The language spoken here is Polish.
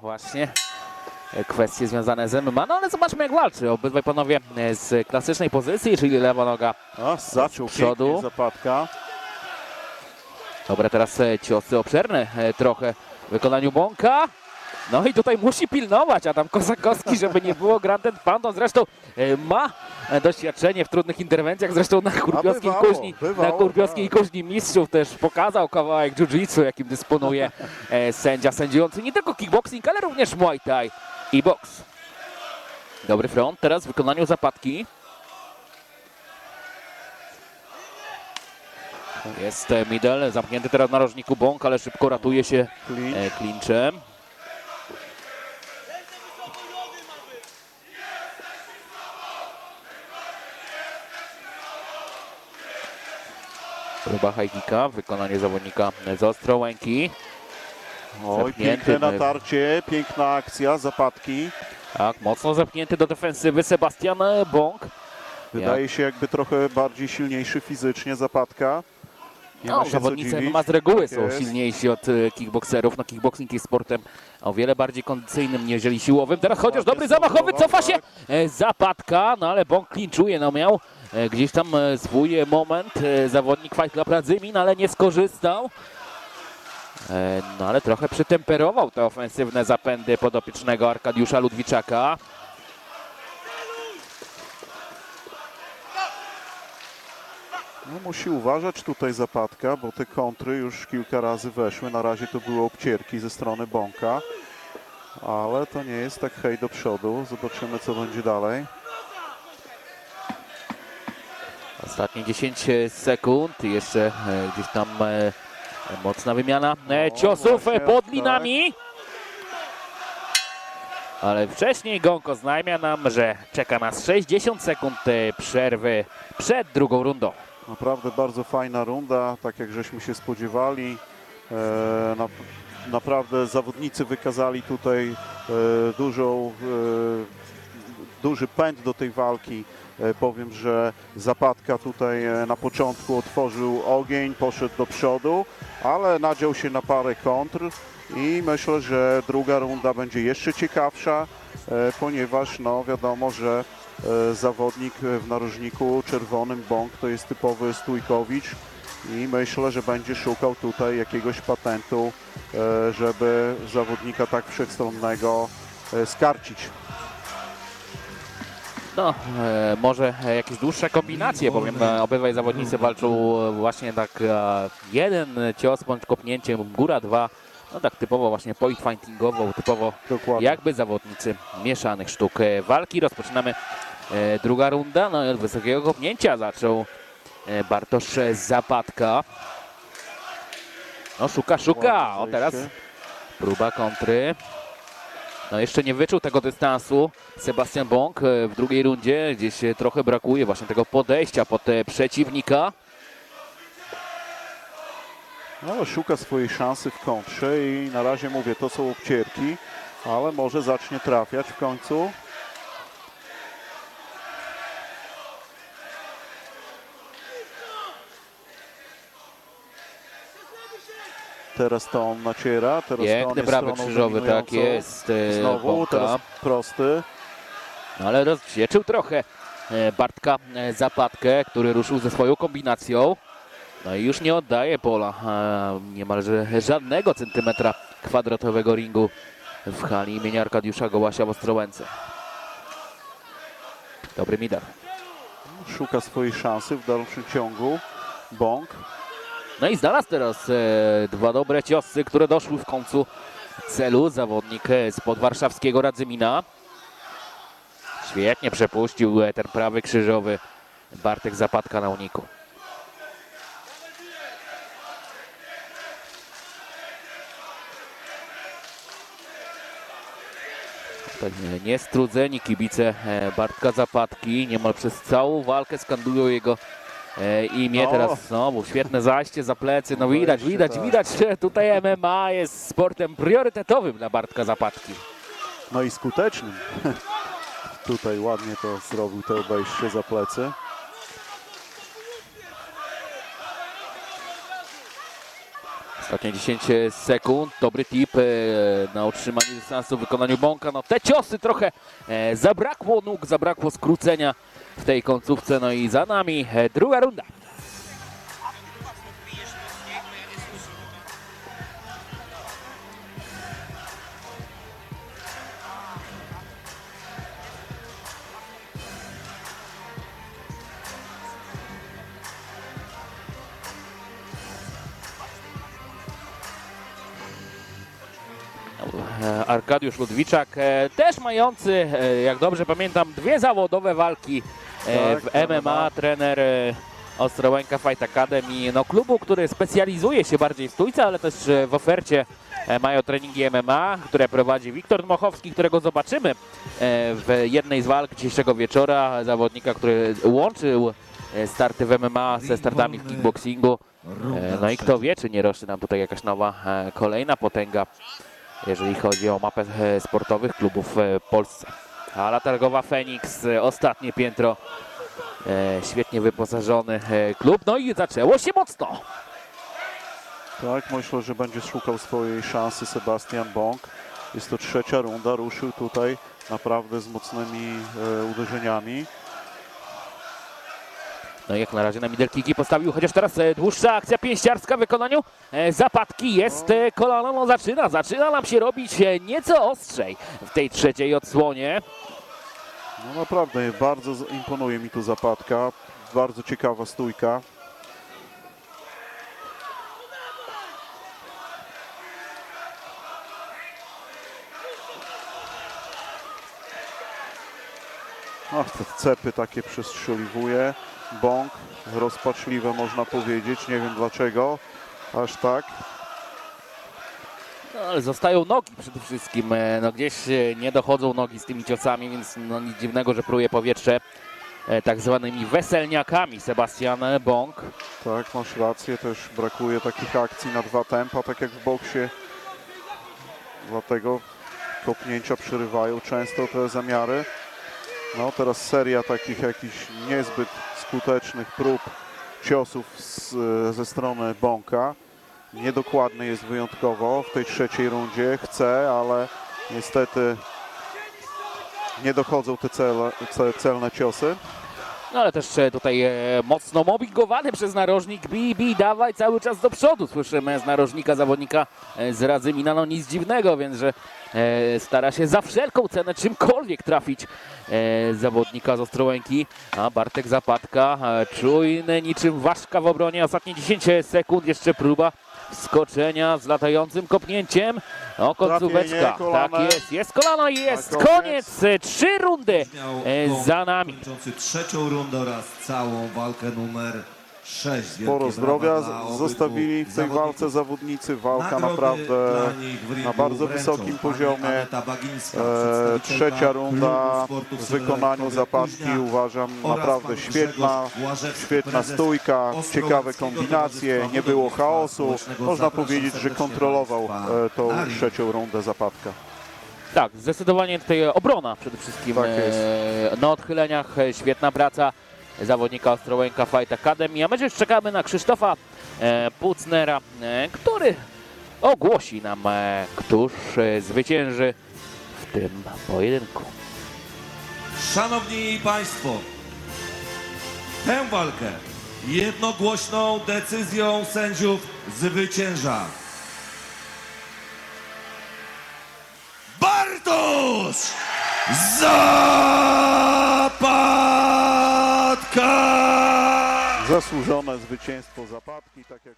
właśnie e, kwestie związane z MMA. No ale zobaczmy jak walczy. Obydwaj panowie e, z klasycznej pozycji, czyli lewa noga. A, zaczął Z przodu. zapadka. Dobra, teraz e, ciosy obszerne trochę w wykonaniu Bąka. No i tutaj musi pilnować Adam Kosakowski, żeby nie było Granted Pandą. Zresztą ma doświadczenie w trudnych interwencjach. Zresztą na bywało, kuźni, bywało, na tak. kuźni mistrzów też pokazał kawałek jiu-jitsu, jakim dysponuje e, sędzia sędziujący nie tylko kickboxing, ale również muay thai i boks. Dobry front, teraz w wykonaniu zapadki. Jest e, middle, zamknięty teraz w narożniku Bąk, ale szybko ratuje się Clinch. Próba high kicka, wykonanie zawodnika z Ostrołęki. Oj, piękne natarcie, piękna akcja, zapadki. Tak, mocno zepchnięty do defensywy Sebastian Bąk. Wydaje się jakby trochę bardziej silniejszy fizycznie zapadka. Nie No, ma się co zawodnicy dziwić. MMA z reguły Tak są jest. silniejsi od e, kickboxerów. No, kickboxing jest sportem o wiele bardziej kondycyjnym niżeli siłowym. Teraz chociaż dobry zamachowy, cofa się tak. e, zapadka, no ale Bąk klinczuje, no miał gdzieś tam e, swój e, moment. E, zawodnik Fight Club Radzymin, ale nie skorzystał. E, no ale trochę przytemperował te ofensywne zapędy podopiecznego Arkadiusza Ludwiczaka. No, musi uważać tutaj zapadka, bo te kontry już kilka razy weszły. Na razie to były obcierki ze strony Bąka. Ale to nie jest tak hej do przodu. Zobaczymy co będzie dalej. Ostatnie 10 sekund, jeszcze e, gdzieś tam e, mocna wymiana e, No, ciosów e, pod tak. linami. Ale wcześniej Gonko znajmia nam, że czeka nas 60 sekund e, przerwy przed drugą rundą. Naprawdę bardzo fajna runda, tak jak żeśmy się spodziewali. E, na, naprawdę zawodnicy wykazali tutaj e, dużą, e, duży pęd do tej walki. E, powiem, że Zapadka tutaj e, na początku otworzył ogień, poszedł do przodu, ale nadział się na parę kontr i myślę, że druga runda będzie jeszcze ciekawsza, e, ponieważ no wiadomo, że zawodnik w narożniku czerwonym Bąk to jest typowy Stójkowicz i myślę, że będzie szukał tutaj jakiegoś patentu, żeby zawodnika tak wszechstronnego skarcić. No, e, może e, jakieś dłuższe kombinacje, bowiem e, obydwaj zawodnicy walczą e, właśnie tak e, jeden cios bądź kopnięciem góra, dwa, no tak typowo właśnie point fightingowo, typowo Dokładnie. jakby zawodnicy mieszanych sztuk walki. Rozpoczynamy e, druga runda, no i od wysokiego kopnięcia zaczął e, Bartosz Zapadka. No szuka, szuka, o teraz próba kontry. No jeszcze nie wyczuł tego dystansu Sebastian Bąk e, w drugiej rundzie. Gdzieś e, trochę brakuje właśnie tego podejścia pod e, przeciwnika. No, szuka swojej szansy w kontrze i na razie mówię, to są obcierki, ale może zacznie trafiać w końcu. Teraz to on naciera, teraz to on Piękny jest prawy stroną krzyżowy, tak jest. e, Znowu, Bąka. teraz prosty. No ale rozwieczył trochę e, Bartka e, Zapadkę, który ruszył ze swoją kombinacją. No i już nie oddaje pola e, niemalże żadnego centymetra kwadratowego ringu w hali imienia Arkadiusza Gołasia w Ostrołęce. Dobry midar. Szuka swojej szansy w dalszym ciągu. Bąk. No i znalazł teraz e, dwa dobre ciosy, które doszły w końcu celu. Zawodnik e, spod warszawskiego Radzymina. Świetnie przepuścił e, ten prawy krzyżowy Bartek Zapadka na uniku. Tak, nie- Niestrudzeni kibice Bartka Zapadki niemal przez całą walkę skandują jego imię. No. Teraz znowu świetne zajście za plecy. No widać, widać, tak. widać, że tutaj MMA jest sportem priorytetowym dla Bartka Zapadki. No i skutecznym. Tutaj ładnie to zrobił, to obejście za plecy. Ostatnie 10 sekund, dobry tip e, na utrzymanie dystansu w wykonaniu Bąka. No te ciosy trochę e, zabrakło nóg, zabrakło skrócenia w tej końcówce. No i za nami e, druga runda. E, Arkadiusz Ludwiczak, e, też mający, jak dobrze pamiętam, dwie zawodowe walki w MMA, trener e, Ostrołęka Fight Academy, no klubu, który specjalizuje się bardziej w stójce, ale też e, w ofercie e, mają treningi MMA, które prowadzi Wiktor Dmochowski, którego zobaczymy e, w jednej z walk dzisiejszego wieczora, zawodnika, który łączył e, starty w MMA ze startami w kickboxingu. E, No i kto wie, czy nie rośnie nam tutaj jakaś nowa, e, kolejna potęga, jeżeli chodzi o mapę e, sportowych klubów e, w Polsce. Hala targowa Feniks, e, ostatnie piętro, e, świetnie wyposażony e, klub, no i zaczęło się mocno. Tak, myślę, że będzie szukał swojej szansy Sebastian Bąk. Jest to trzecia runda, ruszył tutaj naprawdę z mocnymi uderzeniami. No jak na razie na middle postawił, chociaż teraz e, dłuższa akcja pięściarska w wykonaniu e, zapadki jest e, kolano, no zaczyna, zaczyna nam się robić nieco ostrzej w tej trzeciej odsłonie. No naprawdę, bardzo imponuje mi tu zapadka. Bardzo ciekawa stójka. Ach, te cepy takie przestrzeliwuje. Bąk, rozpaczliwe można powiedzieć. Nie wiem dlaczego. Aż tak. No, ale zostają nogi przede wszystkim. e, No, gdzieś e, nie dochodzą nogi z tymi ciosami, więc no, nic dziwnego, że pruje powietrze e, tak zwanymi weselniakami Sebastian Bąk. Tak, masz rację, też brakuje takich akcji na dwa tempa, tak jak w boksie. Dlatego kopnięcia przerywają często te zamiary. No teraz seria takich jakichś niezbyt skutecznych prób ciosów z, ze strony Bąka. Niedokładny jest wyjątkowo w tej trzeciej rundzie. Chce, ale niestety nie dochodzą te cele, ce- celne ciosy. No ale też e, tutaj e, mocno mobbingowany przez narożnik. Bij, dawaj cały czas do przodu. Słyszymy z narożnika zawodnika e, z Radzymina. No nic dziwnego, więc że stara się za wszelką cenę czymkolwiek trafić zawodnika z Ostrołęki. A Bartek Zapadka czujny niczym ważka w obronie. Ostatnie 10 sekund. Jeszcze próba skoczenia z latającym kopnięciem. O, końcóweczka. Kolana. Tak jest, jest kolano i jest koniec. koniec. Trzy rundy e, za nami. Kończący trzecią rundę oraz całą walkę numer 6. Sporo zdrowia zostawili w tej walce zawodnicy. Walka naprawdę na bardzo wysokim poziomie. E, trzecia runda w wykonaniu zapadki uważam naprawdę świetna, świetna stójka, ciekawe kombinacje, nie było chaosu. Można powiedzieć, że kontrolował e, tą trzecią rundę zapadka. Tak, zdecydowanie tutaj obrona przede wszystkim Tak jest. e, na odchyleniach. e, Świetna praca zawodnika Ostrołęka Fight Academy. A my już czekamy na Krzysztofa e, Pucnera, e, który ogłosi nam, e, któż zwycięży w tym pojedynku. Szanowni Państwo, tę walkę jednogłośną decyzją sędziów zwycięża Bartosz Zapadka! Zasłużone zwycięstwo zapadki, tak jak